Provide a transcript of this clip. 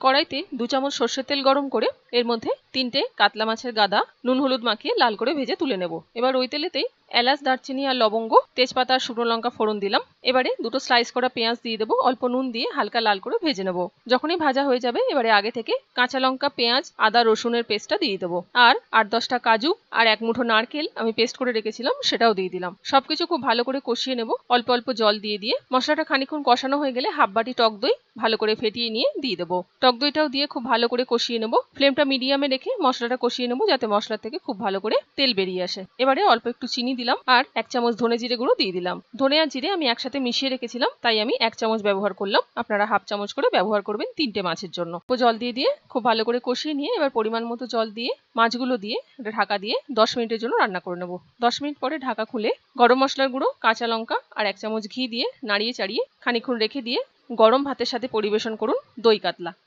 কড়াইতে দু চামচ সর্ষের তেল গরম করে এর মধ্যে তিনটে কাতলা মাছের গাদা, নুন হলুদ মাখিয়ে লাল করে ভেজে তুলে নেব। এবার ওই তেলেতেই এলাচ, দারচিনি আর লবঙ্গ, তেজপাতা আর শুকনো লঙ্কা ফোড়ন দিলাম। এবারে দুটো স্লাইস করা পেঁয়াজ দিয়ে দেবো। অল্প নুন দিয়ে হালকা লাল করে ভেজে নেব। যখনই ভাজা হয়ে যাবে, এবারে আগে থেকে কাঁচা লঙ্কা, পেঁয়াজ, আদা, রসুনের পেস্টটা দিয়ে দেবো। আর আট দশটা কাজু আর এক মুঠো নারকেল আমি পেস্ট করে রেখেছিলাম, সেটাও দিয়ে দিলাম। সবকিছু খুব ভালো করে কষিয়ে নেব। অল্প অল্প জল দিয়ে দিয়ে মশলাটা খানিক্ষণ কষানো হয়ে গেলে হাফ বাটি টক দই ভালো করে ফেটিয়ে নিয়ে দিয়ে দেবো। টক দইটাও দিয়ে খুব ভালো করে কষিয়ে নেব। ফ্লেমটা মিডিয়ামে রেখে মশলাটা কষিয়ে নেব, যাতে মশলা থেকে খুব ভালো করে তেল বেরিয়ে আসে। এবারে অল্প একটু চিনি দিলাম আর এক চামচ ধনে জিরে গুঁড়ো দিয়ে দিলাম। ধনে আর জিরে আমি একসাথে মিশিয়ে রেখেছিলাম, তাই আমি এক চামচ ব্যবহার করলাম। আপনারা হাফ চামচ করে ব্যবহার করবেন তিনটে মাছের জন্য। তো জল দিয়ে দিয়ে খুব ভালো করে কষিয়ে নিয়ে এবার পরিমাণ মতো জল দিয়ে, মাছগুলো দিয়ে, ঢাকা দিয়ে দশ মিনিটের জন্য রান্না করে নেব। দশ মিনিট পরে ঢাকা খুলে গরম মশলার গুঁড়ো, কাঁচা লঙ্কা আর এক চামচ ঘি দিয়ে নাড়িয়ে চাড়িয়ে খানিক্ষণ রেখে দিয়ে গরম ভাতের সাথে পরিবেশন করুন দই কাতলা।